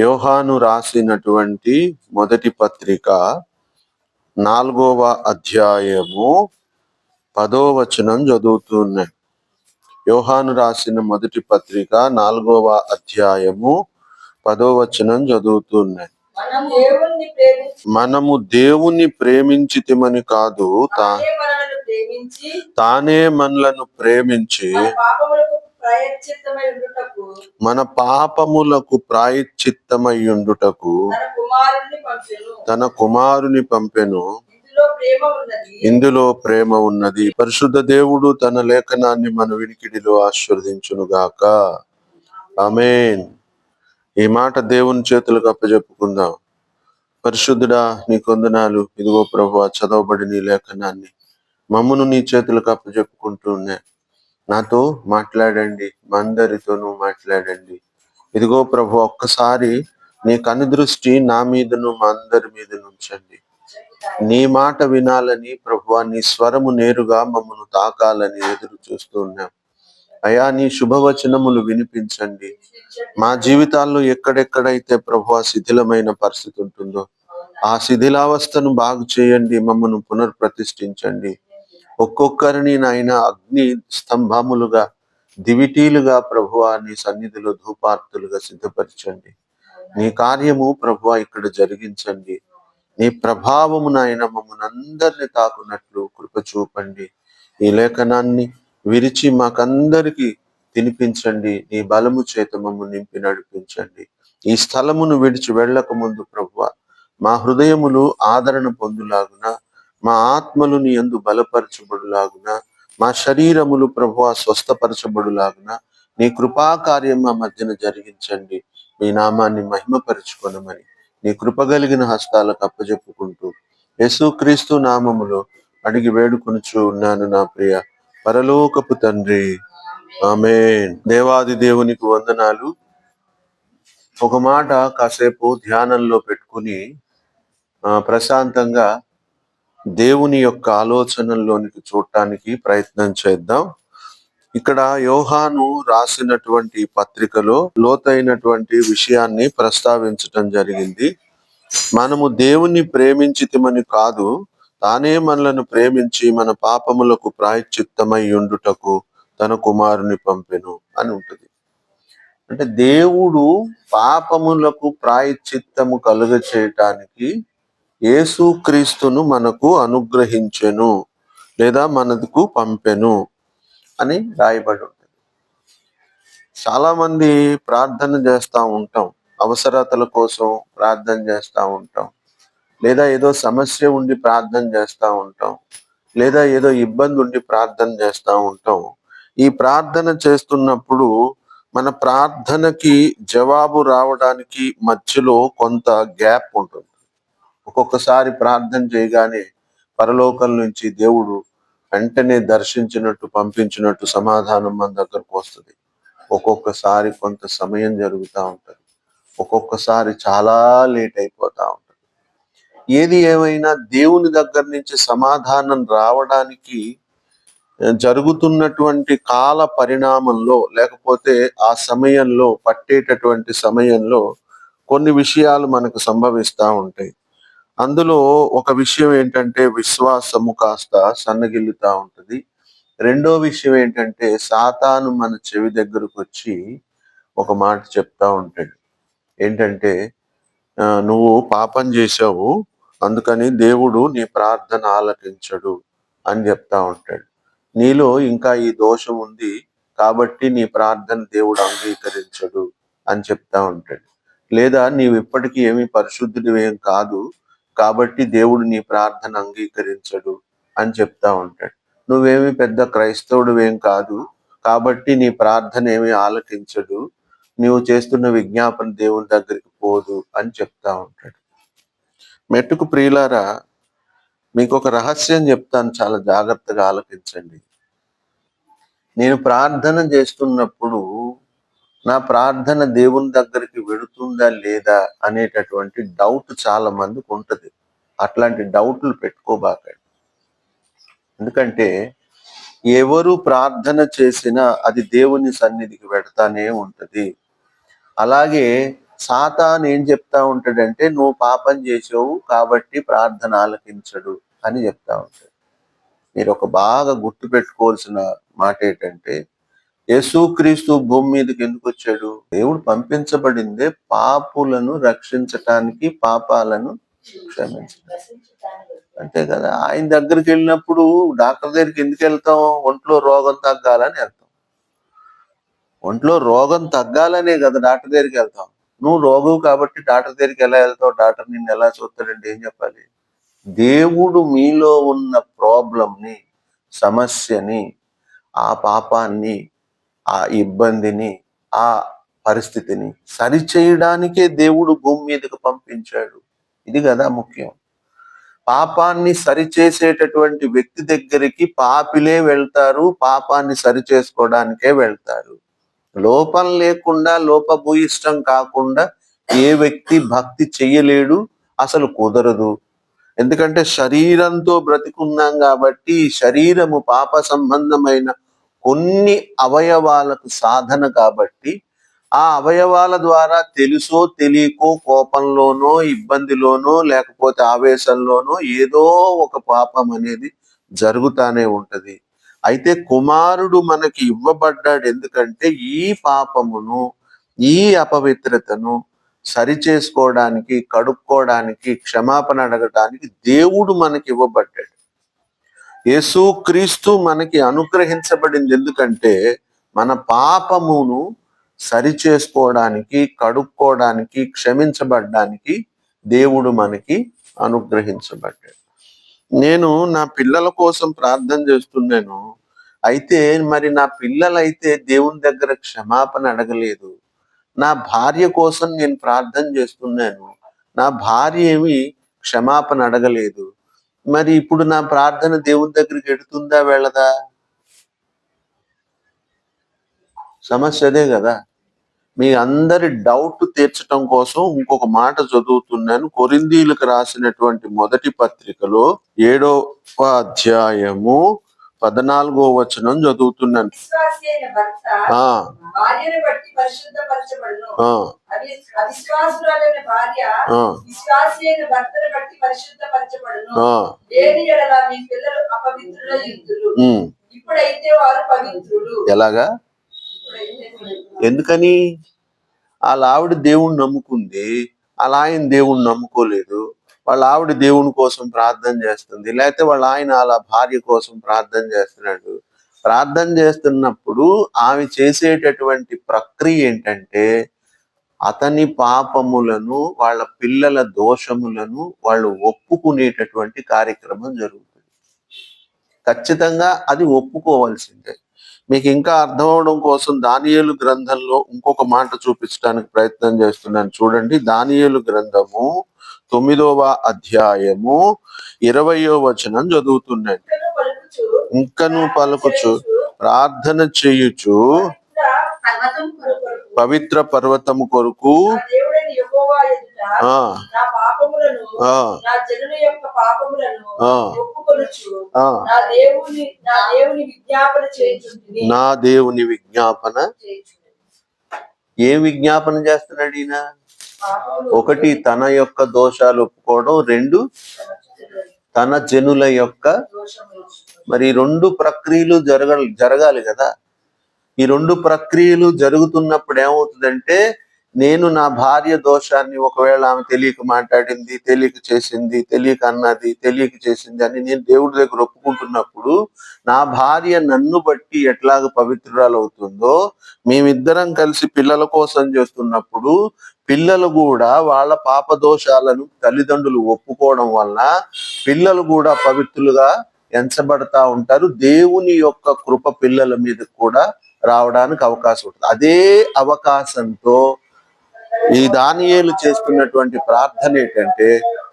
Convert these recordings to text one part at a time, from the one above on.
యోహాను రాసినటువంటి మొదటి పత్రిక నాలుగవ అధ్యాయము పదో వచనం చదువుతున్నాయి యోహాను రాసిన మొదటి పత్రిక నాలుగవ అధ్యాయము పదో వచనం చదువుతున్నాయి దేవుణ్ణి మనము దేవుని ప్రేమించితిమని కాదు తానే మనలను ప్రేమించి మన పాపములకు ప్రాయశ్చిత్తమయ్యుండుటకు తన కుమారుని పంపెను. ఇందులో ప్రేమ ఉన్నది. పరిశుద్ధ దేవుడు తన లేఖనాన్ని మన వినికిడిలో ఆశీర్వదించునుగాక. ఆమేన్. ఈ మాట దేవుని చేతులకు అప్పచెప్పుకుందాం పరిశుద్ధుడా నీ కొందనాలు. ఇదిగో ప్రభు చదవబడి నీ లేఖనాన్ని మమ్మను నీ చేతులకు అప్పచెప్పుకుంటూ ఉన్నా నాతో మాట్లాడండి మా అందరితోనూ మాట్లాడండి. ఇదిగో ప్రభు ఒక్కసారి నీ కనుదృష్టి నా మీదను మా అందరి మీద నుంచండి నీ మాట వినాలని ప్రభు నీ స్వరము నేరుగా మమ్మను తాకాలని ఎదురు చూస్తూ ఉన్నాం. అయా నీ శుభవచనములు వినిపించండి. మా జీవితాల్లో ఎక్కడెక్కడైతే ప్రభు శిథిలమైన పరిస్థితి ఉంటుందో ఆ శిథిలావస్థను బాగు చేయండి మమ్మను పునర్ప్రతిష్ఠించండి. ఒక్కొక్కరిని నాయన అగ్ని స్తంభములుగా దివిటీలుగా ప్రభువా నీ సన్నిధిలో ధూపార్తులుగా సిద్ధపరచండి. నీ కార్యము ప్రభువా ఇక్కడ జరిగించండి. నీ ప్రభావము నాయన మమ్మల్ని అందరిని తాకున్నట్లు కృప చూపండి. ఈ లేఖనాన్ని విరిచి మాకందరికి తినిపించండి. నీ బలము చేత మమ్మల్ని నింపి నడిపించండి. ఈ స్థలమును విడిచి వెళ్ళక ముందు ప్రభువ మా హృదయములు ఆదరణ పొందులాగున మా ఆత్మలు నీ ఎందు బలపరచబడులాగున మా శరీరములు ప్రభు స్వస్థపరచబడులాగున నీ కృపాకార్యం మా మధ్యన జరిగించండి. మీ నామాన్ని మహిమపరచుకొనమని నీ కృపగలిగిన హస్తాలకు అప్పజెప్పుకుంటూ యేసుక్రీస్తు నామములో అడిగి వేడుకొనుచు ఉన్నాను నా ప్రియ పరలోకపు తండ్రి. ఆమె దేవాది దేవునికి వందనాలు. ఒక మాట కాసేపు ధ్యానంలో పెట్టుకుని ప్రశాంతంగా దేవుని యొక్క ఆలోచనల్లోనికి చూడటానికి ప్రయత్నం చేద్దాం. ఇక్కడ యోహాను రాసినటువంటి పత్రికలో లోతైనటువంటి విషయాన్ని ప్రస్తావించటం జరిగింది. మనము దేవుని ప్రేమించితిమని కాదు తానే మనలను ప్రేమించి మన పాపములకు ప్రాయశ్చిత్తమై ఉండుటకు తన కుమారుని పంపెను అని ఉంటుంది. అంటే దేవుడు పాపములకు ప్రాయశ్చిత్తము కలుగ చేయటానికి యేసుక్రీస్తును మనకు అనుగ్రహించెను లేదా మనకు పంపెను అని రాయబడి ఉంటుంది. చాలా మంది ప్రార్థన చేస్తూ ఉంటాం. అవసరతల కోసం ప్రార్థన చేస్తూ ఉంటాం. లేదా ఏదో సమస్య ఉండి ప్రార్థన చేస్తూ ఉంటాం. లేదా ఏదో ఇబ్బంది ఉండి ప్రార్థన చేస్తూ ఉంటాం. ఈ ప్రార్థన చేస్తున్నప్పుడు మన ప్రార్థనకి జవాబు రావడానికి మధ్యలో కొంత గ్యాప్ ఉంటుంది. ఒక్కొక్కసారి ప్రార్థన చేయగానే పరలోకం నుంచి దేవుడు వెంటనే దర్శించినట్టు పంపించినట్టు సమాధానం మన దగ్గరకు వస్తుంది. ఒక్కొక్కసారి కొంత సమయం జరుగుతూ ఉంటుంది. ఒక్కొక్కసారి చాలా లేట్ అయిపోతూ ఉంటుంది. ఏది ఏమైనా దేవుని దగ్గర నుంచి సమాధానం రావడానికి జరుగుతున్నటువంటి కాల పరిణామంలో లేకపోతే ఆ సమయంలో పట్టేటటువంటి సమయంలో కొన్ని విషయాలు మనకు సంభవిస్తూ ఉంటాయి. అందులో ఒక విషయం ఏంటంటే విశ్వాసము కాస్త సన్నగిల్లుతా ఉంటది. రెండో విషయం ఏంటంటే సాతాను మన చెవి దగ్గరకు వచ్చి ఒక మాట చెప్తా ఉంటాడు. ఏంటంటే నువ్వు పాపం చేసావు అందుకని దేవుడు నీ ప్రార్థన ఆలకించడు అని చెప్తా ఉంటాడు. నీలో ఇంకా ఈ దోషం ఉంది కాబట్టి నీ ప్రార్థన దేవుడు అంగీకరించడు అని చెప్తా ఉంటాడు. లేదా నీవు ఇప్పటికీ ఏమీ పరిశుద్ధుడివేం కాదు కాబట్టి దేవుడు నీ ప్రార్థన అంగీకరించడు అని చెప్తా ఉంటాడు. నువ్వేమి పెద్ద క్రైస్తవుడువేం కాదు కాబట్టి నీ ప్రార్థన ఏమి ఆలకించడు. నీవు చేస్తున్న విజ్ఞాపన దేవుని దగ్గరికి పోదు అని చెప్తా ఉంటాడు. మెట్టుకు ప్రియులారా మీకు ఒక రహస్యం చెప్తాను చాలా జాగ్రత్తగా ఆలకించండి. నేను ప్రార్థన చేస్తున్నప్పుడు నా ప్రార్థన దేవుని దగ్గరికి వెళుతుందా లేదా అనేటటువంటి డౌట్ చాలా మందికి ఉంటుంది. అట్లాంటి డౌట్లు పెట్టుకోబాకండి. ఎందుకంటే ఎవరు ప్రార్థన చేసినా అది దేవుని సన్నిధికి పెడతానే ఉంటుంది. అలాగే సాతాన్ ఏం చెప్తా ఉంటాడంటే నువ్వు పాపం చేసావు కాబట్టి ప్రార్థన ఆలకించడు అని చెప్తా ఉంటాడు. మీరు ఒక బాగా గుర్తు పెట్టుకోవాల్సిన మాట ఏంటంటే యేసుక్రీస్తు భూమి మీదకి ఎందుకు వచ్చాడు? దేవుడు పంపించబడిందే పాపులను రక్షించటానికి పాపాలను క్షమించడానికి అంతే కదా? ఆయన దగ్గరికి వెళ్ళినప్పుడు డాక్టర్ దగ్గరికి ఎందుకు వెళ్తాం? ఒంట్లో రోగం తగ్గాలని వెళ్తాం ఒంట్లో రోగం తగ్గాలనే కదా డాక్టర్ దగ్గరికి వెళ్తాం. నువ్వు రోగం కాబట్టి డాక్టర్ దగ్గరికి ఎలా వెళ్తావు? డాక్టర్ నిన్ను ఎలా చూస్తాడంటే ఏం చెప్పాలి? దేవుడు మీలో ఉన్న ప్రాబ్లంని సమస్యని ఆ పాపాన్ని ఆ ఇబ్బందిని ఆ పరిస్థితిని సరిచేయడానికే దేవుడు భూమి మీదకు పంపించాడు. ఇది కదా ముఖ్యం. పాపాన్ని సరిచేసేటటువంటి వ్యక్తి దగ్గరికి పాపిలే వెళ్తారు పాపాన్ని సరిచేసుకోవడానికే వెళ్తారు. లోపం లేకుండా లోపభూయిష్టం కాకుండా ఏ వ్యక్తి భక్తి చెయ్యలేడు అసలు కుదరదు. ఎందుకంటే శరీరంతో బ్రతికున్నాం కాబట్టి శరీరము పాప సంబంధమైన కొన్ని అవయవాలకు సాధన కాబట్టి ఆ అవయవాల ద్వారా తెలుసో తెలియకో కోపంలోనో ఇబ్బందిలోనో లేకపోతే ఆవేశంలోనో ఏదో ఒక పాపం అనేది జరుగుతానే ఉంటది. అయితే కుమారుడు మనకి ఇవ్వబడ్డాడు ఎందుకంటే ఈ పాపమును ఈ అపవిత్రతను సరి చేసుకోవడానికి కడుక్కోవడానికి క్షమాపణ అడగటానికి దేవుడు మనకి ఇవ్వబడ్డాడు. యేసు క్రీస్తు మనకి అనుగ్రహించబడింది ఎందుకంటే మన పాపమును సరి చేసుకోవడానికి కడుక్కోవడానికి క్షమించబడ్డానికి దేవుడు మనకి అనుగ్రహించబడ్డాడు. నేను నా పిల్లల కోసం ప్రార్థన చేస్తున్నాను. అయితే మరి నా పిల్లలైతే దేవుని దగ్గర క్షమాపణ అడగలేదు. నా భార్య కోసం నేను ప్రార్థన చేస్తున్నాను. నా భార్య ఏమి క్షమాపణ అడగలేదు. మరి ఇప్పుడు నా ప్రార్థన దేవుని దగ్గరికి ఎడుతుందా వెళ్ళదా? సమస్య అదే కదా. మీ అందరి డౌట్ తీర్చడం కోసం ఇంకొక మాట చదువుతున్నాను. కొరిందీలకు రాసినటువంటి మొదటి పత్రికలో ఏడో అధ్యాయము పద్నాలుగో వచనం చదువుతున్నాను. ఎలాగా? ఎందుకని? వాళ్ళ ఆవిడ దేవుణ్ణి నమ్ముకుంది. వాళ్ళ ఆయన దేవుణ్ణి నమ్ముకోలేదు. వాళ్ళ ఆవిడ దేవుని కోసం ప్రార్థన చేస్తుంది. లేకపోతే వాళ్ళ ఆయన అలా భార్య కోసం ప్రార్థన చేస్తున్నాడు. ప్రార్థన చేస్తున్నప్పుడు ఆమె చేసేటటువంటి ప్రక్రియ ఏంటంటే అతని పాపములను వాళ్ళ పిల్లల దోషములను వాళ్ళు ఒప్పుకునేటటువంటి కార్యక్రమం జరుగుతుంది. ఖచ్చితంగా అది ఒప్పుకోవాల్సిందే. మీకు ఇంకా అర్థం అవడం కోసం దానియేలు గ్రంథంలో ఇంకొక మాట చూపించడానికి ప్రయత్నం చేస్తున్నాను. చూడండి దానియేలు గ్రంథము తొమ్మిదవ అధ్యాయము ఇరవయో వచనం చదువుతున్నాడు ఇంకను పలుకుచు ప్రార్థన చేయుచు పవిత్ర పర్వతము కొరకు నా దేవుని విజ్ఞాపన. ఏం విజ్ఞాపన చేస్తున్నాడు ఈయన? ఒకటి తన యొక్క దోషాలు ఒప్పుకోవడం రెండు తన జనుల యొక్క మరి రెండు ప్రక్రియలు జరగ జరగాలి కదా. ఈ రెండు ప్రక్రియలు జరుగుతున్నప్పుడు ఏమవుతుందంటే నేను నా భార్య దోషాన్ని ఒకవేళ ఆమె తెలియక మాట్లాడింది తెలియక చేసింది తెలియక అన్నది తెలియక చేసింది అని నేను దేవుడి దగ్గర ఒప్పుకుంటున్నప్పుడు నా భార్య నన్ను బట్టి ఎట్లాగ పవిత్రురాలు అవుతుందో మేమిద్దరం కలిసి పిల్లల కోసం చేస్తున్నప్పుడు పిల్లలు కూడా వాళ్ళ పాప దోషాలను తల్లిదండ్రులు ఒప్పుకోవడం వలన పిల్లలు కూడా పవిత్రులుగా ఎంచబడతా ఉంటారు. దేవుని యొక్క కృప పిల్లల మీద కూడా రావడానికి అవకాశం ఉంటుంది. అదే అవకాశంతో ఈ దానియేలు చేస్తున్నటువంటి ప్రార్థన ఏంటంటే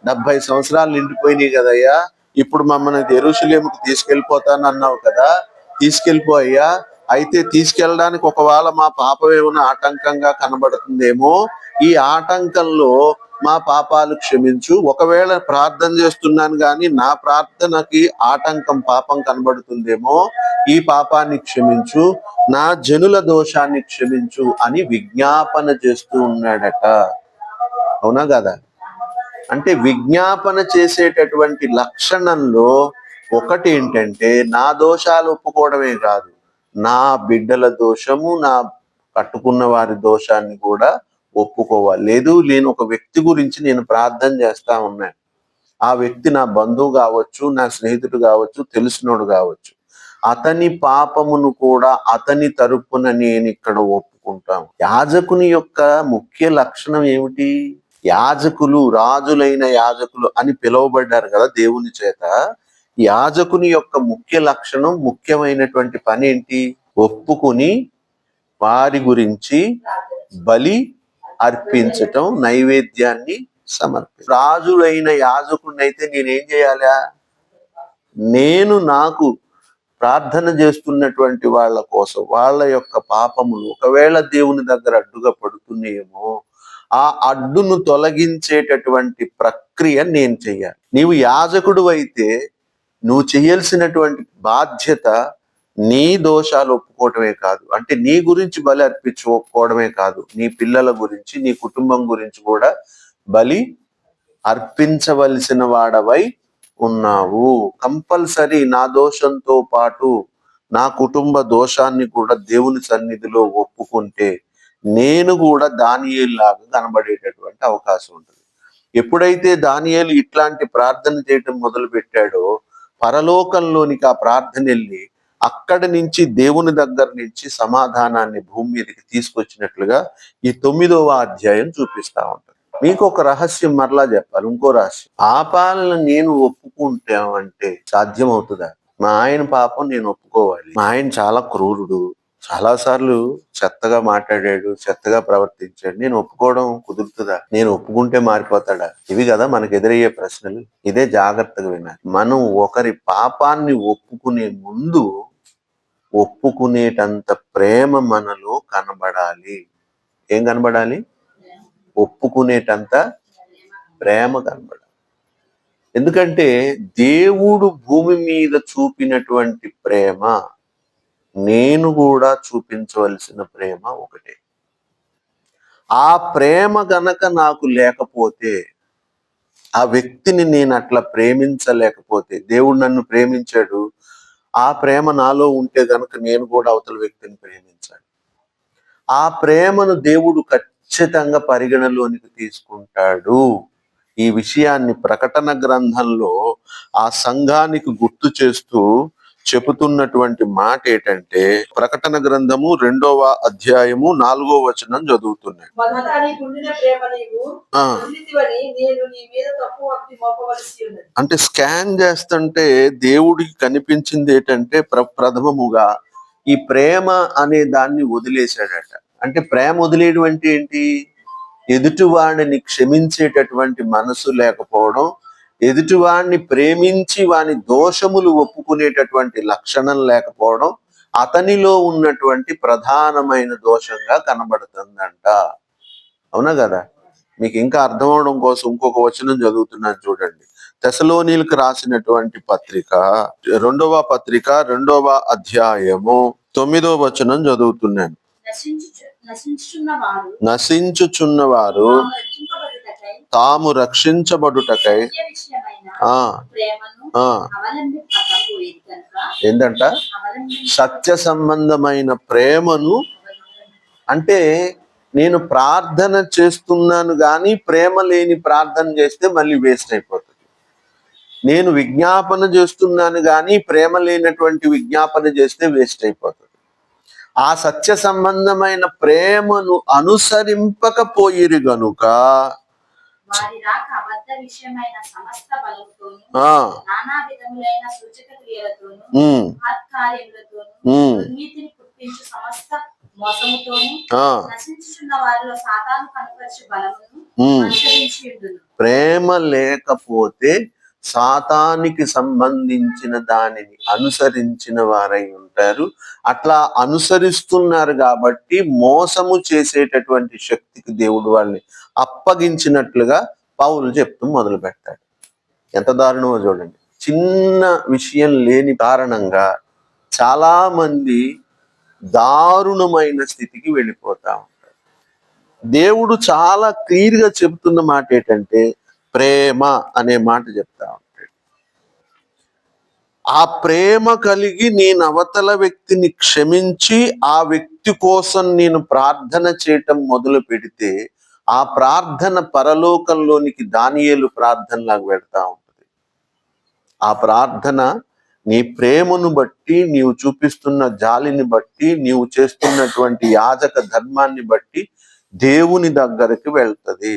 డెబ్బై సంవత్సరాలు నిండిపోయినాయి కదయ్యా. ఇప్పుడు మమ్మల్ని ఎరుషులేముకు తీసుకెళ్ళిపోతాను అన్నావు కదా తీసుకెళ్ళిపోయ్యా అయితే తీసుకెళ్ళడానికి ఒకవేళ మా పాపం ఏమైనా ఆటంకంగా కనబడుతుందేమో ఈ ఆటంకంలో మా పాపాలు క్షమించు. ఒకవేళ ప్రార్థన చేస్తున్నాను కానీ నా ప్రార్థనకి ఆటంకం పాపం కనబడుతుందేమో ఈ పాపాన్ని క్షమించు. నా జనుల దోషాన్ని క్షమించు అని విజ్ఞాపన చేస్తూ ఉన్నాడట. అవునా కదా? అంటే విజ్ఞాపన చేసేటటువంటి లక్షణంలో ఒకటి ఏంటంటే నా దోషాలు ఒప్పుకోవడమే కాదు. నా బిడ్డల దోషము నా కట్టుకున్న వారి దోషాన్ని కూడా ఒప్పుకోవాలి. లేదు నేను ఒక వ్యక్తి గురించి నేను ప్రార్థన చేస్తా ఉన్నాను. ఆ వ్యక్తి నా బంధువు కావచ్చు నా స్నేహితుడు కావచ్చు తెలిసినోడు కావచ్చు. అతని పాపమును కూడా అతని తరపున నేను ఇక్కడ ఒప్పుకుంటాను యాజకుని యొక్క ముఖ్య లక్షణం ఏమిటి? యాజకులు రాజులైన యాజకులు అని పిలువబడ్డారు కదా దేవుని చేత. యాజకుని యొక్క ముఖ్య లక్షణం ముఖ్యమైనటువంటి పని ఏంటి? ఒప్పుకుని వారి గురించి బలి అర్పించటం నైవేద్యాన్ని సమర్పి. రాజులైన అయితే నేనేం చేయాలా? నేను నాకు ప్రార్థన చేస్తున్నటువంటి వాళ్ళ కోసం వాళ్ళ యొక్క పాపములు ఒకవేళ దేవుని దగ్గర అడ్డుగా పడుతున్నాయేమో ఆ అడ్డును తొలగించేటటువంటి ప్రక్రియ నేను చెయ్యాలి నీవు యాజకుడు అయితే నువ్వు చేయాల్సినటువంటి బాధ్యత నీ దోషాలు ఒప్పుకోవటమే కాదు. అంటే నీ గురించి బలి అర్పించు ఒప్పుకోవడమే కాదు. నీ పిల్లల గురించి నీ కుటుంబం గురించి కూడా బలి అర్పించవలసిన వాడవై ఉన్నావు. కంపల్సరీ నా దోషంతో పాటు నా కుటుంబ దోషాన్ని కూడా దేవుని సన్నిధిలో ఒప్పుకుంటే నేను కూడా దానియేలాగా కనబడేటటువంటి అవకాశం ఉంటుంది. ఎప్పుడైతే దానియేలు ఇట్లాంటి ప్రార్థన చేయటం మొదలు పెట్టాడో పరలోకంలోనికి ఆ ప్రార్థన వెళ్ళి అక్కడి నుంచి దేవుని దగ్గర నుంచి సమాధానాన్ని భూమి మీదకి తీసుకొచ్చినట్లుగా ఈ తొమ్మిదవ అధ్యాయం చూపిస్తా ఉంటుంది మీకు ఒక రహస్యం మరలా చెప్పాలి ఇంకో రహస్యం. పాపాలను నేను ఒప్పుకుంటామంటే సాధ్యం అవుతుందా మా ఆయన పాపం నేను ఒప్పుకోవాలి. మా ఆయన చాలా క్రూరుడు. చాలా సార్లు చెత్తగా మాట్లాడాడు చెత్తగా ప్రవర్తించాడు. నేను ఒప్పుకోవడం కుదురుతుందా? నేను ఒప్పుకుంటే మారిపోతాడా? ఇవి కదా మనకు ఎదురయ్యే ప్రశ్నలు. ఇదే జాగ్రత్తగా వినాలి. మనం ఒకరి పాపాన్ని ఒప్పుకునే ముందు ఒప్పుకునేటంత ప్రేమ మనలో కనబడాలి. ఏం కనబడాలి? ఒప్పుకునేటంత ప్రేమ కనబడాలి. ఎందుకంటే దేవుడు భూమి మీద చూపినటువంటి ప్రేమ నేను కూడా చూపించవలసిన ప్రేమ ఒకటే. ఆ ప్రేమ గనక నాకు లేకపోతే ఆ వ్యక్తిని నేను అట్లా ప్రేమించలేకపోతే దేవుడు నన్ను ప్రేమించాడు ఆ ప్రేమ నాలో ఉంటే గనక నేను కూడా అవతల వ్యక్తిని ప్రేమించాడు ఆ ప్రేమను దేవుడు ఖచ్చితంగా పరిగణలోనికి తీసుకుంటాడు. ఈ విషయాన్ని ప్రకటన గ్రంథంలో ఆ సంఘానికి గుర్తు చేస్తూ చెబుతున్నటువంటి మాట ఏంటంటే ప్రకటన గ్రంథము రెండవ అధ్యాయము నాలుగో వచనం చదువుతున్నాయి. అంటే స్కాన్ చేస్తుంటే దేవుడికి కనిపించింది ఏంటంటే ప్ర ప్రథమముగా ఈ ప్రేమ అనే దాన్ని వదిలేశాడట. అంటే ప్రేమ వదిలేయడం అంటే ఏంటి? ఎదుటివాడిని క్షమించేటటువంటి మనసు లేకపోవడం ఎదుటివాడిని ప్రేమించి వాని దోషములు ఒప్పుకునేటటువంటి లక్షణం లేకపోవడం అతనిలో ఉన్నటువంటి ప్రధానమైన దోషంగా కనబడుతుందంట. అవునా కదా? మీకు ఇంకా అర్థం అవడం కోసం ఇంకొక వచనం చదువుతున్నాను చూడండి. తెసలోనీలకు రాసినటువంటి పత్రిక రెండవ పత్రిక రెండవ అధ్యాయము తొమ్మిదవ వచనం చదువుతున్నాను. నశించుచున్న వారు తాము రక్షించబడుటకై. ఆ. ఏంటంట సత్య సంబంధమైన ప్రేమను అంటే నేను ప్రార్థన చేస్తున్నాను కానీ ప్రేమ లేని ప్రార్థన చేస్తే మళ్ళీ వేస్ట్ అయిపోతుంది. నేను విజ్ఞాపన చేస్తున్నాను కానీ ప్రేమ లేనటువంటి విజ్ఞాపన చేస్తే వేస్ట్ అయిపోతుంది. ఆ సత్య సంబంధమైన ప్రేమను అనుసరింపకపోయిరు గనుక వారి రాక అబద్ధ విషయమైన సమస్త బలముతోను ఆ. నానా విధములైన సూచక క్రియలతోను ఉమ్, కార్యములతోను ఉమ్, దుర్నీతిని పుట్టించు సమస్త మోసముతోను ఆ, నశించుచున్న వారిలో సాతాను కనుపరచు బలమును ఉమ్. అనుసరించి ఉండును. ప్రేమ లేకపోతే సాతానికి సంబంధించిన దానిని అనుసరించిన వారై ఉంటారు. అట్లా అనుసరిస్తున్నారు కాబట్టి మోసము చేసేటటువంటి శక్తికి దేవుడు వాళ్ళని అప్పగించినట్లుగా పౌలు చెప్తూ మొదలు పెడతాడు. ఎంత దారుణమో చూడండి. చిన్న విషయం లేని కారణంగా చాలా మంది దారుణమైన స్థితికి వెళ్ళిపోతా ఉంటారు. దేవుడు చాలా క్లియర్గా చెబుతున్న మాట ఏంటంటే ప్రేమ అనే మాట చెప్తా ఉంటాడు. ఆ ప్రేమ కలిగి నేను అవతల వ్యక్తిని క్షమించి ఆ వ్యక్తి కోసం నేను ప్రార్థన చేయటం మొదలు పెడితే ఆ ప్రార్థన పరలోకంలోనికి దానియేలు ప్రార్థనలాగా పెడతా ఉంటుంది. ఆ ప్రార్థన నీ ప్రేమను బట్టి నీవు చూపిస్తున్న జాలిని బట్టి నీవు చేస్తున్నటువంటి యాజక ధర్మాన్ని బట్టి దేవుని దగ్గరికి వెళ్తుంది.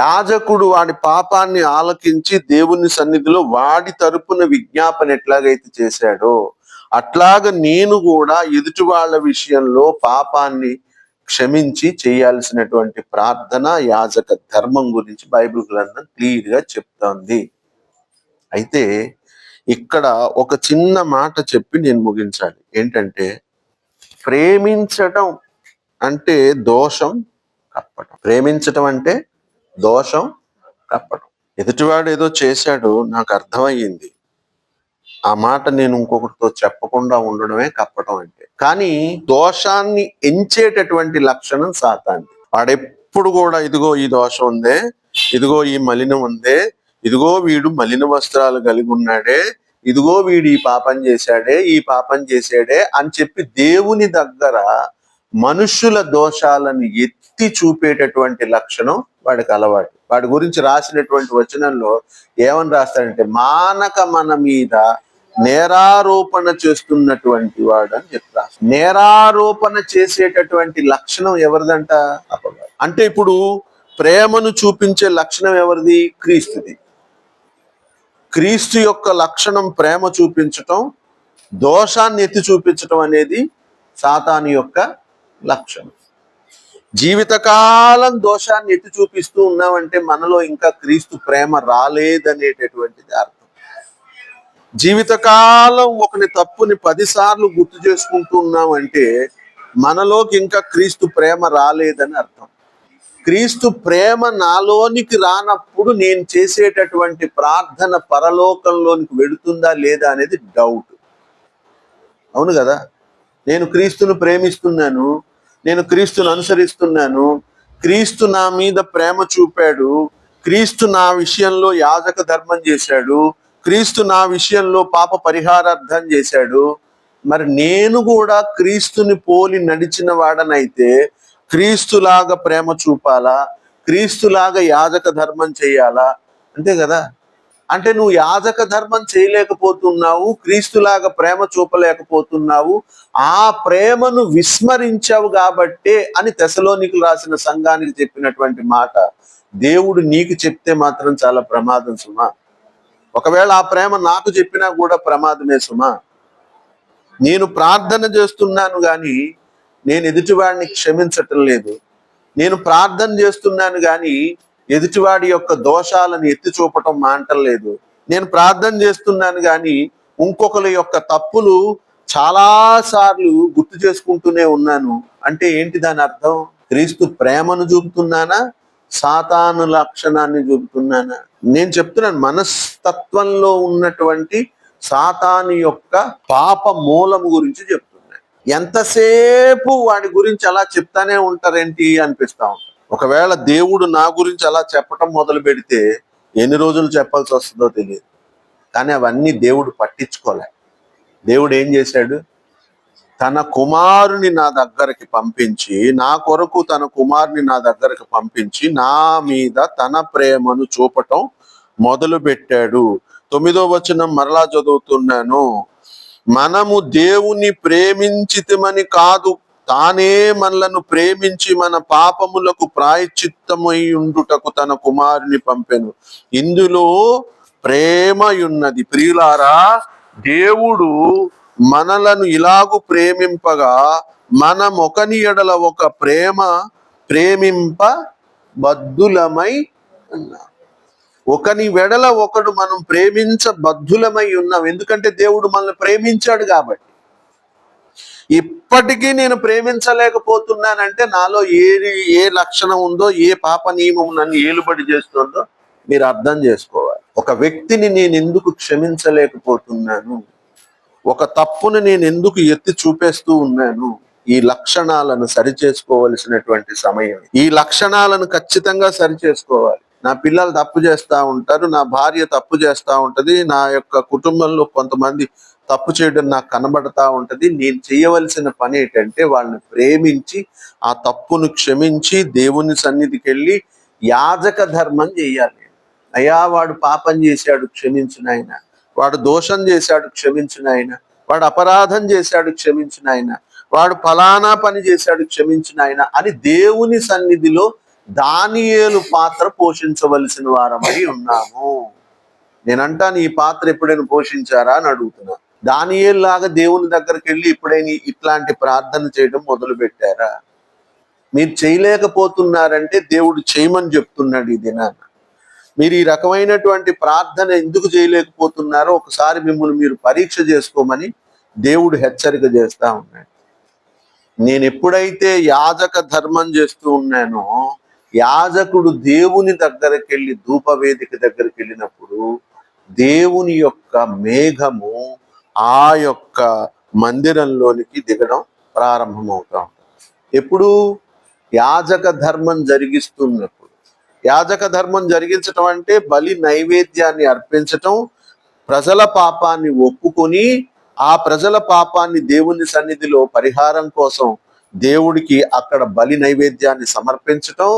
యాజకుడు వాడి పాపాన్ని ఆలకించి దేవుని సన్నిధిలో వాడి తరపున విజ్ఞాపన ఎట్లాగైతే చేశాడో అట్లాగ నేను కూడా ఎదుటి వాళ్ళ విషయంలో పాపాన్ని క్షమించి చేయాల్సినటువంటి ప్రార్థన యాజక ధర్మం గురించి బైబిల్ గ్రంథం క్లియర్గా చెప్తోంది. అయితే ఇక్కడ ఒక చిన్న మాట చెప్పి నేను ముగించాలి. ఏంటంటే ప్రేమించటం అంటే దోషం కప్పటం. ప్రేమించటం అంటే దోషం కప్పటం ఎదుటివాడు ఏదో చేశాడు నాకు అర్థమయ్యింది. ఆ మాట నేను ఇంకొకరితో చెప్పకుండా ఉండడమే కప్పటం అంటే. కానీ దోషాన్ని ఎంచేటటువంటి లక్షణం సాతాంది వాడెప్పుడు కూడా ఇదిగో ఈ దోషం ఉందే ఇదిగో ఈ మలినం ఉందే ఇదిగో వీడు మలిన వస్త్రాలు కలిగి ఉన్నాడే ఇదిగో వీడు ఈ పాపం చేశాడే ఈ పాపం చేశాడే అని చెప్పి దేవుని దగ్గర మనుషుల దోషాలను ఎత్తి చూపేటటువంటి లక్షణం వాడికి అలవాటు. వాడి గురించి రాసినటువంటి వచనంలో ఏమని రాస్తాడంటే మానక మన మీద నేరారోపణ చేస్తున్నటువంటి వాడు అని చెప్తా నేరారోపణ చేసేటటువంటి లక్షణం ఎవరిదంట? అపవాది. అంటే ఇప్పుడు ప్రేమను చూపించే లక్షణం ఎవరిది? క్రీస్తుది. క్రీస్తు యొక్క లక్షణం ప్రేమ చూపించటం దోషాన్ని ఎత్తి చూపించటం అనేది సాతాను యొక్క లక్షణం. జీవితకాలం దోషాన్ని ఎత్తి చూపిస్తూ ఉన్నామంటే మనలో ఇంకా క్రీస్తు ప్రేమ రాలేదనేటటువంటిది అర్థం. జీవితకాలం ఒకని తప్పుని పదిసార్లు గుర్తు చేసుకుంటూ ఉన్నామంటే మనలోకి ఇంకా క్రీస్తు ప్రేమ రాలేదని అర్థం. క్రీస్తు ప్రేమ నాలోనికి రానప్పుడు నేను చేసేటటువంటి ప్రార్థన పరలోకంలోనికి వెళుతుందా లేదా అనేది డౌట్ అవును కదా? నేను క్రీస్తును ప్రేమిస్తున్నాను నేను క్రీస్తును అనుసరిస్తున్నాను. క్రీస్తు నా మీద ప్రేమ చూపాడు. క్రీస్తు నా విషయంలో యాజక ధర్మం చేశాడు. క్రీస్తు నా విషయంలో పాప పరిహారార్థం చేశాడు. మరి నేను కూడా క్రీస్తుని పోలి నడిచిన వాడనైతే క్రీస్తులాగా ప్రేమ చూపాలా? క్రీస్తులాగా యాజక ధర్మం చేయాలా? అంతే కదా? అంటే నువ్వు యాజక ధర్మం చేయలేకపోతున్నావు క్రీస్తులాగా ప్రేమ చూపలేకపోతున్నావు ఆ ప్రేమను విస్మరించావు కాబట్టే అని తెసలోనికి రాసిన సంఘానికి చెప్పినటువంటి మాట. దేవుడు నీకు చెప్తే మాత్రం చాలా ప్రమాదం సుమా. ఒకవేళ ఆ ప్రేమ నాకు చెప్పినా కూడా ప్రమాదమే సుమా. నేను ప్రార్థన చేస్తున్నాను కానీ నేను ఎదుటివాడిని క్షమించటం లేదు. నేను ప్రార్థన చేస్తున్నాను కానీ ఎదుటివాడి యొక్క దోషాలను ఎత్తి చూపటం మాంటలేదు. నేను ప్రార్థన చేస్తున్నాను కానీ ఇంకొకరి యొక్క తప్పులు చాలా సార్లు గుర్తు చేసుకుంటూనే ఉన్నాను. అంటే ఏంటి దాని అర్థం? క్రీస్తు ప్రేమను చూపుతున్నానా? సాతాను లక్షణాన్ని చూపుతున్నానా? నేను చెప్తున్నాను మనస్తత్వంలో ఉన్నటువంటి సాతాను యొక్క పాప మూలము గురించి చెప్తున్నాను. ఎంతసేపు వాడి గురించి అలా చెప్తానే ఉంటారేంటి అనిపిస్తాం ఒకవేళ దేవుడు నా గురించి అలా చెప్పటం మొదలు పెడితే ఎన్ని రోజులు చెప్పాల్సి వస్తుందో తెలియదు. కానీ అవన్నీ దేవుడు పట్టించుకోలే. దేవుడు ఏం చేశాడు? తన కుమారుని నా దగ్గరికి పంపించి నా కొరకు తన కుమారుని నా దగ్గరికి పంపించి నా మీద తన ప్రేమను చూపటం మొదలు పెట్టాడు. తొమ్మిదో వచనం మరలా చదువుతున్నాను. మనము దేవుని ప్రేమించితమని కాదు. తానే మనలను ప్రేమించి మన పాపములకు ప్రాయచిత్తమై ఉండుటకు తన కుమారుని పంపెను. ఇందులో ప్రేమయున్నది ప్రియులారా దేవుడు మనలను ఇలాగు ప్రేమింపగా మనం ఒకని ఎడల ఒక ప్రేమ ప్రేమింప బద్దులమై ఉన్నాం. ఒకని వెడల ఒకడు మనం ప్రేమించ బద్ధులమై ఉన్నాం. ఎందుకంటే దేవుడు మనల్ని ప్రేమించాడు కాబట్టి. ఇప్పటికీ నేను ప్రేమించలేకపోతున్నానంటే నాలో ఏది ఏ లక్షణం ఉందో ఏ పాప నియమం నన్ను ఏలుబడి చేస్తుందో మీరు అర్థం చేసుకోవాలి. ఒక వ్యక్తిని నేను ఎందుకు క్షమించలేకపోతున్నాను? ఒక తప్పును నేను ఎందుకు ఎత్తి చూపేస్తూ ఉన్నాను? ఈ లక్షణాలను సరిచేసుకోవలసినటువంటి సమయం. ఈ లక్షణాలను ఖచ్చితంగా సరిచేసుకోవాలి. నా పిల్లలు తప్పు చేస్తూ ఉంటారు నా భార్య తప్పు చేస్తూ ఉంటుంది నా యొక్క కుటుంబంలో కొంతమంది తప్పు చేయడం నాకు కనబడతా ఉంటది. నేను చేయవలసిన పని ఏంటంటే వాళ్ళని ప్రేమించి ఆ తప్పును క్షమించి దేవుని సన్నిధికి వెళ్ళి యాజక ధర్మం చేయాలి. అయ్యా వాడు పాపం చేశాడు క్షమించిన ఆయన. వాడు దోషం చేశాడు క్షమించిన ఆయన. వాడు అపరాధం చేశాడు క్షమించిన ఆయన. వాడు ఫలానా పని చేశాడు క్షమించిన ఆయన అని దేవుని సన్నిధిలో దానియేలు పాత్ర పోషించవలసిన వారమై ఉన్నాము. నేనంటాను ఈ పాత్ర ఎప్పుడైనా పోషించారా అని అడుగుతున్నా. దానియేలాగా దేవుని దగ్గరికి వెళ్ళి ఇప్పుడైనా ఇట్లాంటి ప్రార్థన చేయడం మొదలు పెట్టారా మీరు చేయలేకపోతున్నారంటే దేవుడు చేయమని చెప్తున్నాడు ఈ దినాన. మీరు ఈ రకమైనటువంటి ప్రార్థన ఎందుకు చేయలేకపోతున్నారో ఒకసారి మిమ్మల్ని మీరు పరీక్ష చేసుకోమని దేవుడు హెచ్చరిక చేస్తా ఉన్నాడు. నేను ఎప్పుడైతే యాజక ధర్మం చేస్తూ ఉన్నానో యాజకుడు దేవుని దగ్గరికి వెళ్ళి ధూపవేదిక దగ్గరికి వెళ్ళినప్పుడు దేవుని యొక్క మేఘము ఆ యొక్క మందిరంలోనికి దిగడం ప్రారంభమవుతా ఉంటుంది. ఎప్పుడు యాజక ధర్మం జరిగిస్తున్నప్పుడు యాజక ధర్మం జరిగించటం అంటే బలి నైవేద్యాన్ని అర్పించటం ప్రజల పాపాన్ని ఒప్పుకొని ఆ ప్రజల పాపాన్ని దేవుని సన్నిధిలో పరిహారం కోసం దేవుడికి అక్కడ బలి నైవేద్యాన్ని సమర్పించటం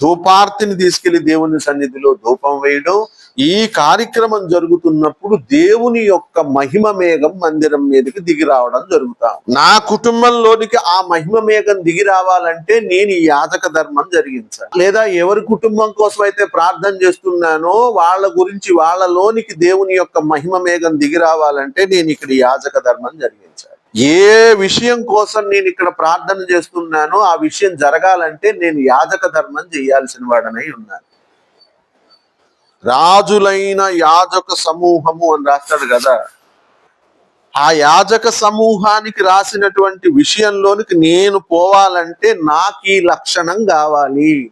ధూపార్తిని తీసుకెళ్ళి దేవుని సన్నిధిలో ధూపం వేయడం ఈ కార్యక్రమం జరుగుతున్నప్పుడు దేవుని యొక్క మహిమ మేఘం మందిరం మీదకి దిగి రావడం జరుగుతా. నా కుటుంబంలోనికి ఆ మహిమ మేఘం దిగి రావాలంటే నేను ఈ యాజక ధర్మం జరిగించాను లేదా ఎవరి కుటుంబం కోసం అయితే ప్రార్థన చేస్తున్నానో వాళ్ళ గురించి వాళ్ళలోనికి దేవుని యొక్క మహిమ మేఘం దిగి రావాలంటే నేను ఇక్కడ యాజక ధర్మం జరిగించాను ఏ విషయం కోసం నేను ఇక్కడ ప్రార్థన చేస్తున్నానో ఆ విషయం జరగాలంటే నేను యాజక ధర్మం చేయాల్సిన వాడనై ఉన్నాను. రాజులైన యాజక సమూహము అని రాస్తాడు కదా. ఆ యాజక సమూహానికి రాసినటువంటి విషయంలోనికి నేను పోవాలంటే నాకు ఈ లక్షణం కావాలి.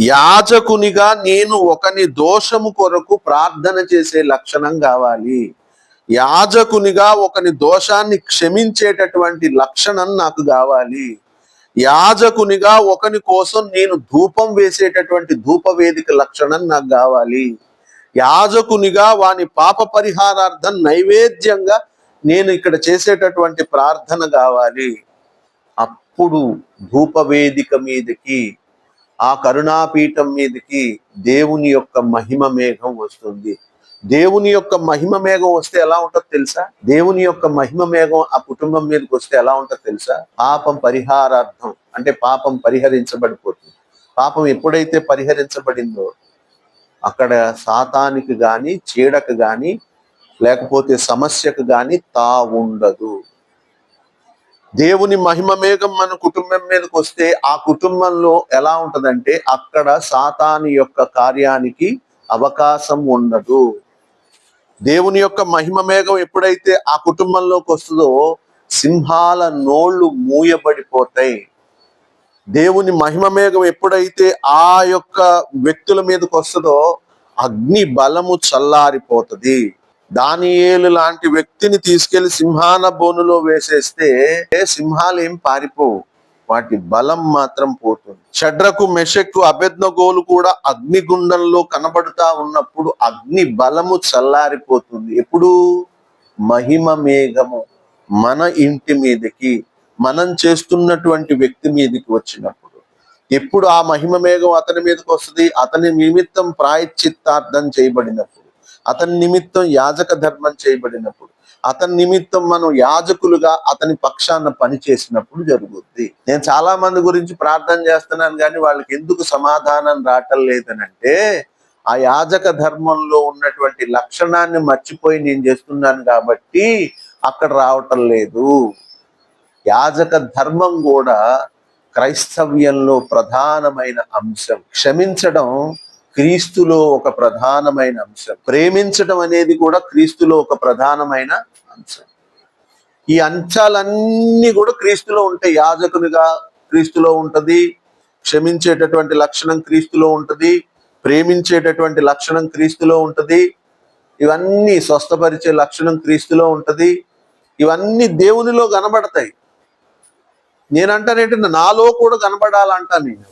యాజకునిగా నేను ఒకని దోషము కొరకు ప్రార్థన చేసే లక్షణం కావాలి. యాజకునిగా ఒకని దోషాన్ని క్షమించేటటువంటి లక్షణం నాకు కావాలి. యాజకునిగా ఒకని కోసం నేను ధూపం వేసేటటువంటి ధూప వేదిక లక్షణం నాకు కావాలి. యాజకునిగా వాని పాప పరిహారార్థం నైవేద్యంగా నేను ఇక్కడ చేసేటటువంటి ప్రార్థన కావాలి. అప్పుడు ధూప వేదిక మీదకి ఆ కరుణాపీఠం మీదకి దేవుని యొక్క మహిమ మేఘం వస్తుంది. దేవుని యొక్క మహిమ మేఘం వస్తే ఎలా ఉంటుందో తెలుసా? దేవుని యొక్క మహిమ మేఘం ఆ కుటుంబం మీదకి వస్తే ఎలా ఉంటుందో తెలుసా? పాపం పరిహారార్థం అంటే పాపం పరిహరించబడిపోతుంది. పాపం ఎప్పుడైతే పరిహరించబడిందో అక్కడ సాతానికి గాని చీడకు గాని లేకపోతే సమస్యకు గాని తా ఉండదు. దేవుని మహిమ మేఘం మన కుటుంబం మీదకి వస్తే ఆ కుటుంబంలో ఎలా ఉంటదంటే అక్కడ సాతాని యొక్క కార్యానికి అవకాశం ఉండదు. దేవుని యొక్క మహిమ మేఘం ఎప్పుడైతే ఆ కుటుంబంలోకి వస్తుందో సింహాల నోళ్ళు మూయబడిపోతాయి. దేవుని మహిమ మేఘం ఎప్పుడైతే ఆ యొక్క వ్యక్తుల మీదకి వస్తుందో అగ్ని బలము చల్లారిపోతుంది. దానియేలు లాంటి వ్యక్తిని తీసుకెళ్ళి సింహాన బోనులో వేసేస్తే సింహాలు ఏం పారిపోవు. వాటి బలం మాత్రం పోతుంది. షడ్రకు మెషక్కు అభెజ్ఞగోలు కూడా అగ్నిగుండంలో కనబడుతా ఉన్నప్పుడు అగ్ని బలము చల్లారిపోతుంది. ఎప్పుడు? మహిమ మేఘము మన ఇంటి మీదకి మనం చేస్తున్నటువంటి వ్యక్తి మీదకి వచ్చినప్పుడు. ఎప్పుడు ఆ మహిమ మేఘం అతని మీదకి వస్తుంది? అతని నిమిత్తం ప్రాయశ్చిత్తార్థం చేయబడినప్పుడు. అతని నిమిత్తం యాజక ధర్మం చేయబడినప్పుడు. అతని నిమిత్తం మనం యాజకులుగా అతని పక్షాన పని చేసినప్పుడు జరుగుద్ది. నేను చాలా మంది గురించి ప్రార్థన చేస్తున్నాను కానీ వాళ్ళకి ఎందుకు సమాధానం రావటం లేదనంటే ఆ యాజక ధర్మంలో ఉన్నటువంటి లక్షణాన్ని మర్చిపోయి నేను చేస్తున్నాను కాబట్టి అక్కడ రావటం లేదు. యాజక ధర్మం కూడా క్రైస్తవ్యంలో ప్రధానమైన అంశం. క్షమించడం క్రీస్తులో ఒక ప్రధానమైన అంశం. ప్రేమించటం అనేది కూడా క్రీస్తులో ఒక ప్రధానమైన అంశం. ఈ అంశాలన్నీ కూడా క్రీస్తులో ఉంటాయి. యాజకునిగా క్రీస్తులో ఉంటుంది. క్షమించేటటువంటి లక్షణం క్రీస్తులో ఉంటుంది. ప్రేమించేటటువంటి లక్షణం క్రీస్తులో ఉంటుంది. ఇవన్నీ స్వస్థపరిచే లక్షణం క్రీస్తులో ఉంటుంది. ఇవన్నీ దేవునిలో కనబడతాయి. నేనంటానేంటి నాలో కూడా కనబడాలంటా నేను.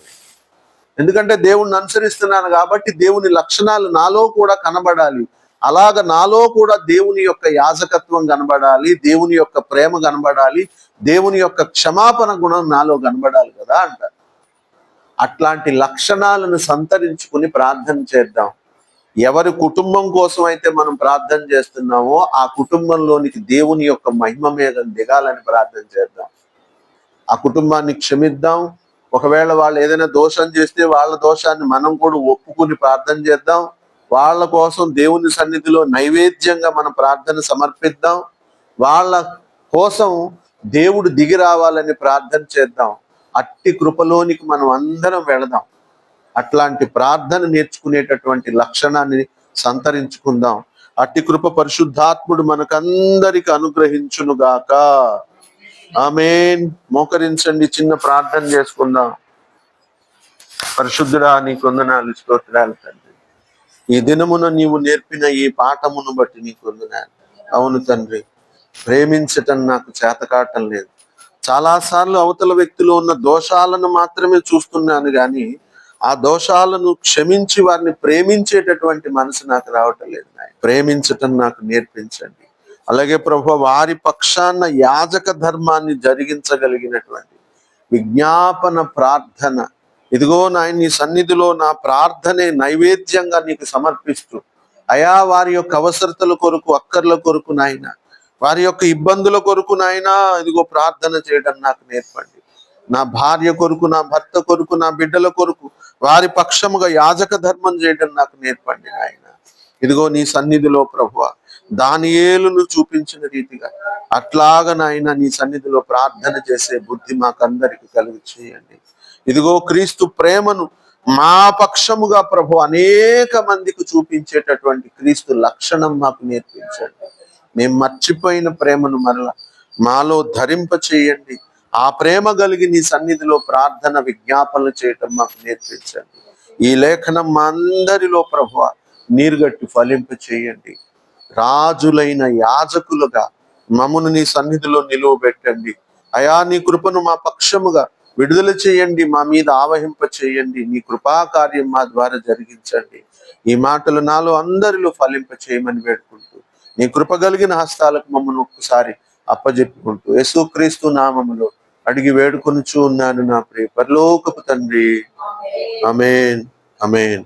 ఎందుకంటే దేవుణ్ణి అనుసరిస్తున్నాను కాబట్టి దేవుని లక్షణాలు నాలో కూడా కనబడాలి. అలాగ నాలో కూడా దేవుని యొక్క యాజకత్వం కనబడాలి దేవుని యొక్క ప్రేమ కనబడాలి దేవుని యొక్క క్షమాపణ గుణం నాలో కనబడాలి కదా అంటారు అట్లాంటి లక్షణాలను సంతరించుకుని ప్రార్థన చేద్దాం. ఎవరి కుటుంబం కోసం అయితే మనం ప్రార్థన చేస్తున్నామో ఆ కుటుంబంలోనికి దేవుని యొక్క మహిమ మీద దిగాలని ప్రార్థన చేద్దాం. ఆ కుటుంబాన్ని క్షమిద్దాం. ఒకవేళ వాళ్ళు ఏదైనా దోషం చేస్తే వాళ్ళ దోషాన్ని మనం కూడా ఒప్పుకుని ప్రార్థన చేద్దాం. వాళ్ళ కోసం దేవుని సన్నిధిలో నైవేద్యంగా మనం ప్రార్థన సమర్పిద్దాం. వాళ్ళ కోసం దేవుడు దిగి రావాలని ప్రార్థన చేద్దాం. అట్టి కృపలోనికి మనం అందరం వెళదాం. అట్లాంటి ప్రార్థన నేర్చుకునేటటువంటి లక్షణాన్ని సంతరించుకుందాం. అట్టి కృప పరిశుద్ధాత్ముడు మనకందరికి అనుగ్రహించునుగాక. ఆమేన్. మోకరించండి చిన్న ప్రార్థన చేసుకుందాం. పరిశుద్ధుడా నీ కొందనాలు స్తోత్రాలు తండ్రి. ఈ దినమున నీవు నేర్పిన ఈ పాఠమును బట్టి నీ కొందనాలు అవును తండ్రి ప్రేమించటం నాకు చేతకాటం లేదు. చాలాసార్లు అవతల వ్యక్తిలో ఉన్న దోషాలను మాత్రమే చూస్తున్నాను కానీ ఆ దోషాలను క్షమించి వారిని ప్రేమించేటటువంటి మనసు నాకు రావటం లేదు ప్రేమించటం నాకు నేర్పించండి. అలాగే ప్రభు వారి పక్షాన యాజక ధర్మాన్ని జరిగించగలిగినటువంటి విజ్ఞాపన ప్రార్థన. ఇదిగో నాయన నీ సన్నిధిలో నా ప్రార్థనే నైవేద్యంగా నీకు సమర్పిస్తూ అయా వారి యొక్క అవసరతల కొరకు అక్కర్ల కొరకు నాయన వారి యొక్క ఇబ్బందుల కొరకు నాయన ఇదిగో ప్రార్థన చేయడం నాకు నేర్పండి. నా భార్య కొరకు నా భర్త కొరకు నా బిడ్డల కొరకు వారి పక్షముగా యాజక ధర్మం చేయడం నాకు నేర్పండి నాయన. ఇదిగో నీ సన్నిధిలో ప్రభువా దానియేలును చూపించిన రీతిగా అట్లాగా నాయన నీ సన్నిధిలో ప్రార్థన చేసే బుద్ధి మాకందరికి కలుగు చేయండి ఇదిగో క్రీస్తు ప్రేమను మా పక్షముగా ప్రభు అనేక మందికి చూపించేటటువంటి క్రీస్తు లక్షణం మాకు నేర్పించండి. మేము మర్చిపోయిన ప్రేమను మరల మాలో ధరింప చేయండి. ఆ ప్రేమ కలిగి నీ సన్నిధిలో ప్రార్థన విజ్ఞాపనలు చేయటం మాకు నేర్పించండి. ఈ లేఖనం మా అందరిలో ప్రభు నీరుగట్టి ఫలింప చేయండి రాజులైన యాజకులుగా మమ్మను నీ సన్నిధిలో నిలువ పెట్టండి. అయా నీ కృపను మా పక్షముగా విడుదల చేయండి. మా మీద ఆవహింప చేయండి. నీ కృపా కార్యం మా ద్వారా జరిగించండి. ఈ మాటలు నాలో అందరిలో ఫలింప చేయమని వేడుకుంటూ నీ కృప కలిగిన హస్తాలకు మమ్మల్ని ఒక్కసారి అప్పజెప్పుకుంటూ యేసుక్రీస్తు నామములో అడిగి వేడుకొనుచూ ఉన్నాను నా ప్రియ పరలోకపు తండ్రి. అమేన్ అమేన్